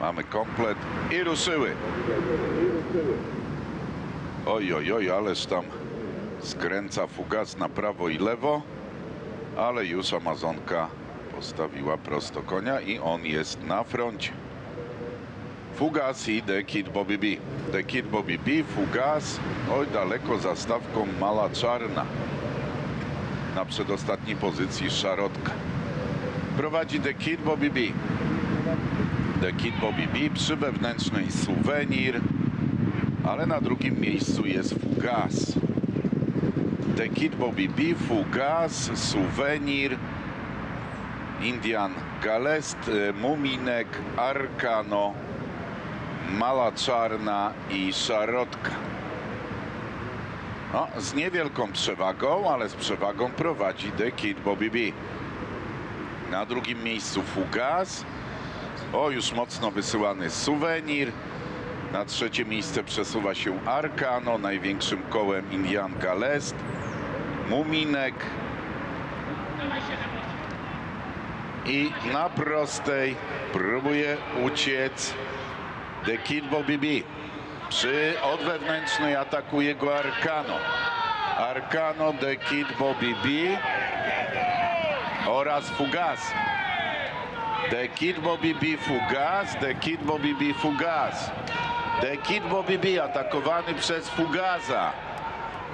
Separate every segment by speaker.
Speaker 1: Mamy komplet i ruszyły. Oj, oj, oj, ależ tam skręca fugas na prawo i lewo, ale już Amazonka postawiła prosto konia i on jest na froncie. Fugas i The Kid Bobby B. The Kid Bobby B, Fugas, oj daleko za stawką Mala Czarna. Na przedostatniej pozycji Szarotka. Prowadzi The Kid Bobby B. The Kid Bobby B przy wewnętrznej Suwenir, ale na drugim miejscu jest Fugas. The Kid Bobby B, Fugas, Suwenir, Indian Galest, e, Muminek, Arkano, Mala Czarna i Szarotka. No, z niewielką przewagą, ale z przewagą prowadzi The Kid Bobby B. Na drugim miejscu Fugas. O, już mocno wysyłany suwenir. Na trzecie miejsce przesuwa się Arkano, największym kołem Indian Galest. Muminek. I na prostej próbuje uciec The Kid Bobby B. Przy od wewnętrznej atakuje go Arkano. Arkano, The Kid Bobby B oraz Fugas. The Kid Bobby B. Fugas, The Kid Bobby B. Fugas. The Kid Bobby B. Atakowany przez Fugaza.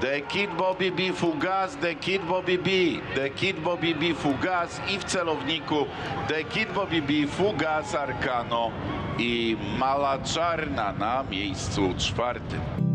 Speaker 1: The Kid Bobby B. Fugas, The Kid Bobby B, The Kid Bobby B. Fugas i w celowniku The Kid Bobby B. Fugas Arkano i Mala Czarna na miejscu czwartym.